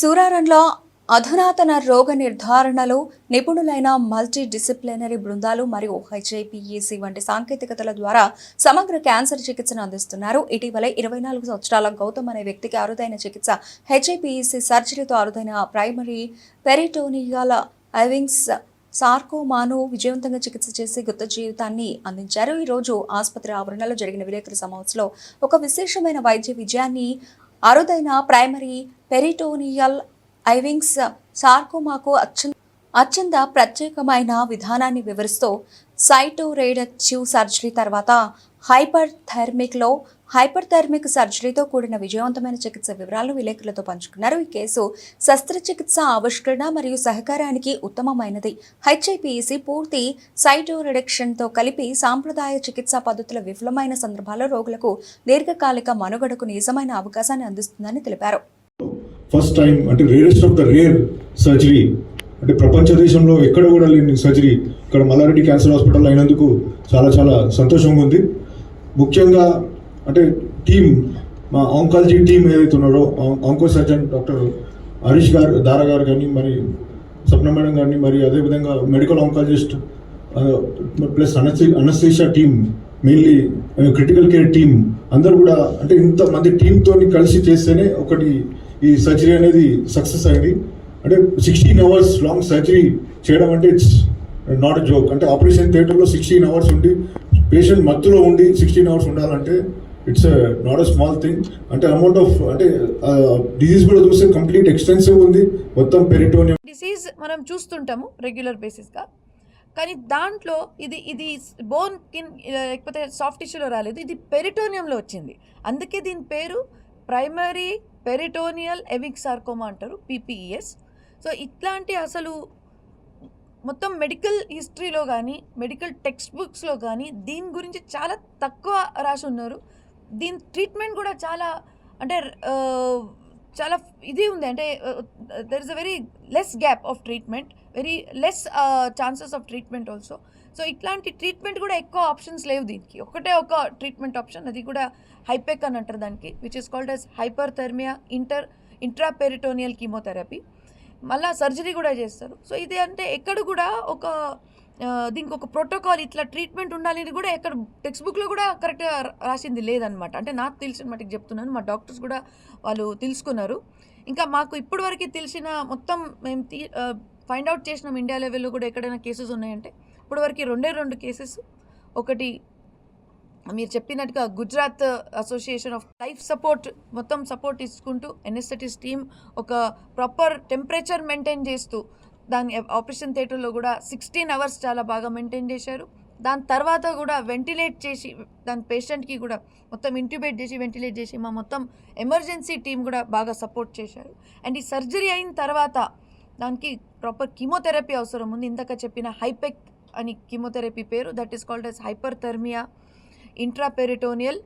సూరారంలో అధునాతన రోగ నిర్ధారణలో నిపుణులైన మల్టీ డిసిప్లినరీ బృందాలు మరియు హెచ్ఐపిఈసి వంటి సాంకేతికతల ద్వారా సమగ్ర క్యాన్సర్ చికిత్సను అందిస్తున్నారు. ఇటీవలే ఇరవై నాలుగు సంవత్సరాల గౌతమ్ అనే వ్యక్తికి అరుదైన చికిత్స హెచ్ఐపిఈసి సర్జరీతో అరుదైన ప్రైమరీ పెరిటోనియాల ఐవింగ్స్ సార్కోమాను విజయవంతంగా చికిత్స చేసి గుత్త జీవితాన్ని అందించారు. ఈరోజు ఆసుపత్రి ఆవరణలో జరిగిన విలేకరుల సమావేశంలో ఒక విశేషమైన వైద్య విజయాన్ని అరుదైన ప్రైమరీ పెరిటోనియల్ ఐవింగ్స్ సార్కోమాకు అత్యంత అత్యంత ప్రత్యేకమైన విధానాన్ని వివరిస్తూ సైటోరేడక్టివ్ సర్జరీ తర్వాత హైపర్ థర్మిక్లో హైపర్ థర్మిక్ సర్జరీతో కూడిన విజయవంతమైన చికిత్స వివరాలను విలేకరులతో పంచుకున్నారు. ఈ కేసు శస్త్రచికిత్స ఆవిష్కరణ మరియు సహకారానికి ఉత్తమమైనది. హెచ్ఐపిఈసి పూర్తి సైటో రిడక్షన్తో కలిపి సాంప్రదాయ చికిత్సా పద్ధతుల విఫలమైన సందర్భాల్లో రోగులకు దీర్ఘకాలిక మనుగడకు నిజమైన అవకాశాన్ని అందిస్తుందని తెలిపారు. ఫస్ట్ టైం అంటే rarest of the rare surgery అంటే ప్రపంచ దేశంలో ఎక్కడ కూడా లేని సర్జరీ ఇక్కడ మల్లారెడ్డి క్యాన్సర్ హాస్పిటల్ అయినందుకు చాలా చాలా సంతోషంగా ఉంది. ముఖ్యంగా అంటే టీం మా ఆంకాలజీ టీం ఏదైతే ఉన్నారో ఆంకో సర్జన్ డాక్టర్ హరీష్ గారు దారా గారు కానీ మరి సప్న మేడం కానీ మరి అదేవిధంగా medical oncologist plus అనస్థి anaesthesia team mainly critical care team అందరూ కూడా అంటే ఇంతమంది టీంతో కలిసి చేస్తేనే ఒకటి ఈ సర్జరీ అనేది సక్సెస్ అయింది. అంటే సిక్స్టీన్ అవర్స్ లాంగ్ సర్జరీ చేయడం అంటే ఇట్స్ నాట్ జోక్ అంటే ఆపరేషన్ థియేటర్లో సిక్స్టీన్ అవర్స్ ఉండి పేషెంట్ మత్తులో ఉండి సిక్స్టీన్ అవర్స్ ఉండాలంటే it's not a small thing అంటే అమౌంట్ ఆఫ్ అంటే డిజీజ్ కూడా చూస్తే కంప్లీట్ ఎక్స్టెన్సివ్ ఉంది. మొత్తం పెరిటోనియం డిసీజ్ మనం చూస్తుంటాము రెగ్యులర్ బేసిస్గా కానీ దాంట్లో ఇది ఇది బోన్ కిన్ లేకపోతే సాఫ్ట్ టిష్యూలో రాలేదు. ఇది పెరిటోనియంలో వచ్చింది. అందుకే దీని పేరు ప్రైమరీ పెరిటోనియల్ ఎవిక్ సార్కోమా అంటారు పీపీఈఎస్ సో ఇట్లాంటి అసలు మొత్తం మెడికల్ హిస్టరీలో కానీ మెడికల్ టెక్స్ట్ బుక్స్లో కానీ దీని గురించి చాలా తక్కువ రాసి ఉన్నారు. దీని ట్రీట్మెంట్ కూడా చాలా అంటే చాలా ఇది ఉంది. అంటే there is a very less gap of treatment very less chances of treatment also so ఇట్లాంటి ట్రీట్మెంట్ కూడా ఎక్కువ ఆప్షన్స్ లేవు దీనికి. ఒకటే ఒక ట్రీట్మెంట్ ఆప్షన్ అది కూడా హైపెక్ అని అంటారు దానికి which is called as hyperthermia inter intraperitoneal chemotherapy మళ్ళా సర్జరీ కూడా చేస్తారు. సో ఇది అంటే ఎక్కడ కూడా ఒక దీనికి ఒక ప్రోటోకాల్ ఇట్లా ట్రీట్మెంట్ ఉండాలి అని కూడా ఎక్కడ టెక్స్ట్ బుక్లో కూడా కరెక్ట్గా రాసింది లేదనమాట అంటే నాకు తెలిసిన మటుకు చెప్తున్నాను. మా డాక్టర్స్ కూడా వాళ్ళు తెలుసుకున్నారు. ఇంకా మాకు ఇప్పటివరకు తెలిసిన మొత్తం మేము తీ ఫైండ్ అవుట్ చేసినాం ఇండియా లెవెల్లో కూడా ఎక్కడైనా కేసెస్ ఉన్నాయంటే ఇప్పటివరకు రెండే రెండు కేసెస్ ఒకటి మీరు చెప్పినట్టుగా Gujarat association of life support మొత్తం సపోర్ట్ ఇచ్చుకుంటూ ఎన్ఎస్ఎటిస్ టీమ్ ఒక ప్రాపర్ టెంపరేచర్ మెయింటైన్ చేస్తూ దాని ఆపరేషన్ థియేటర్లో కూడా సిక్స్టీన్ అవర్స్ చాలా బాగా మెయింటైన్ చేశారు. దాని తర్వాత కూడా వెంటిలేట్ చేసి దాని పేషెంట్కి కూడా మొత్తం ఇంట్యూబేట్ చేసి వెంటిలేట్ చేసి మా మొత్తం ఎమర్జెన్సీ టీం కూడా బాగా సపోర్ట్ చేశారు. అండ్ ఈ సర్జరీ అయిన తర్వాత దానికి ప్రాపర్ కీమోథెరపీ అవసరం ఉంది. ఇందాక చెప్పిన హైపెక్ అని కీమోథెరపీ పేరు that is called as hyperthermia intraperitoneal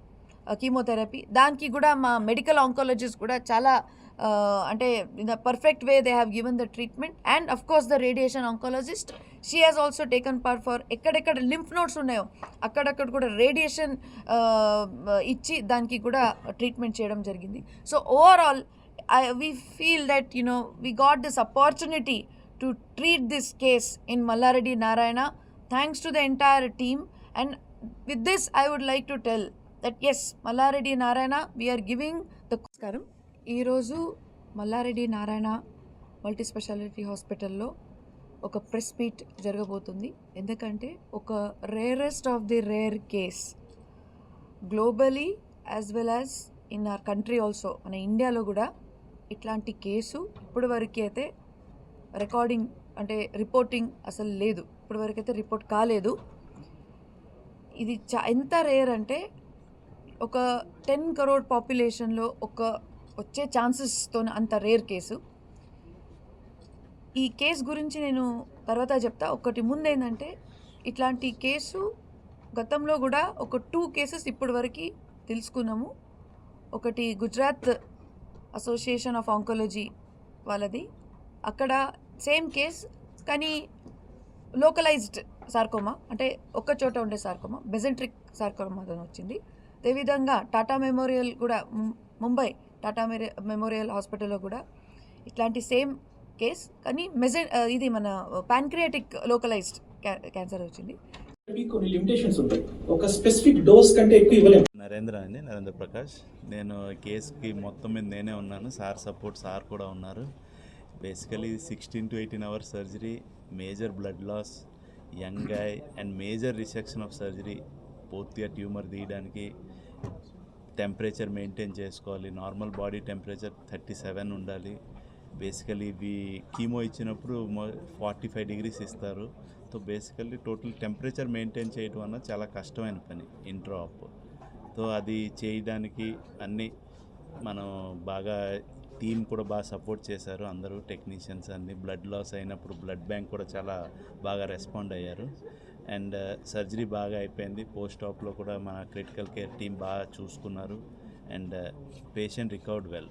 chemotherapy దానికి కూడా మా మెడికల్ ఆంకాలజిస్ట్ కూడా చాలా అంటే in the perfect way they have given the treatment and of course the radiation oncologist she has also taken part for ఎక్కడెక్కడ lymph nodes ఉన్నాయో అక్కడక్కడ కూడా రేడియేషన్ ఇచ్చి దానికి కూడా ట్రీట్మెంట్ చేయడం జరిగింది. So overall I we feel that you know we got this opportunity to treat this case in Mallareddy Narayana thanks to the entire team and with this I would like to tell that as Mallareddy Narayana we are giving are నమస్కారం ఈరోజు Malla Reddy Narayana multi speciality హాస్పిటల్లో ఒక press meet జరగబోతుంది. ఎందుకంటే ఒక rarest of the rare case globally as well as in our country also మన ఇండియాలో కూడా ఇట్లాంటి కేసు ఇప్పటి వరకు అయితే రికార్డింగ్ అంటే రిపోర్టింగ్ అసలు లేదు. ఇప్పుడు వరకు అయితే రిపోర్ట్ కాలేదు. ఇది చా ఎంత రేర్ అంటే ఒక టెన్ కరోడ్ పాపులేషన్లో ఒక వచ్చే ఛాన్సెస్తో అంత రేర్ కేసు. ఈ కేసు గురించి నేను తర్వాత చెప్తా. ఒకటి ముందు ఏంటంటే ఇట్లాంటి కేసు గతంలో కూడా ఒక టూ కేసెస్ ఇప్పటి వరకు తెలుసుకున్నాము. ఒకటి గుజరాత్ అసోసియేషన్ ఆఫ్ ఆంకాలజీ వాళ్ళది. అక్కడ సేమ్ కేస్ కానీ లోకలైజ్డ్ సార్కోమా అంటే ఒక్క చోట ఉండే సార్కోమా బెజెంట్రిక్ సార్కోమా వచ్చింది. అదేవిధంగా టాటా మెమోరియల్ కూడా ముంబై టాటా మెరి- మెమోరియల్ హాస్పిటల్లో కూడా ఇట్లాంటి సేమ్ కేస్ కానీ మెజ ఇది మన పాన్క్రియాటిక్ లోకలైజ్డ్ క్యాన్సర్ వచ్చింది. కొన్ని లిమిటేషన్స్ ఉంటాయి. ఒక స్పెసిఫిక్ డోస్ కంటే ఎక్కువ ఇవ్వలేము. నరేంద్ర అండి నరేంద్ర ప్రకాష్. నేను కేసుకి మొత్తం మీద నేనే ఉన్నాను. సార్ సపోర్ట్ సార్ కూడా ఉన్నారు. Basically sixteen to eighteen hours surgery major blood loss young guy and major resection of surgery పూర్తిగా ట్యూమర్ తీయడానికి టెంపరేచర్ మెయింటైన్ చేసుకోవాలి. Normal body temperature thirty seven ఉండాలి. బేసికలీ ఇవి కీమో ఇచ్చినప్పుడు ఫార్టీ ఫైవ్ డిగ్రీస్ ఇస్తారు. So basically total temperature maintain చేయడం అన్న చాలా కష్టమైన పని ఇంట్రో అప్ సో అది చేయడానికి అన్నీ మనం బాగా టీం కూడా బాగా సపోర్ట్ చేశారు. అందరూ టెక్నీషియన్స్ అన్ని బ్లడ్ లాస్ అయినప్పుడు బ్లడ్ బ్యాంక్ కూడా చాలా బాగా రెస్పాండ్ అయ్యారు. అండ్ uh, సర్జరీ బాగా అయిపోయింది. పోస్ట్ ఆప్లో కూడా మన క్రిటికల్ కేర్ టీం బాగా చూసుకున్నారు. And uh, patient recovered well.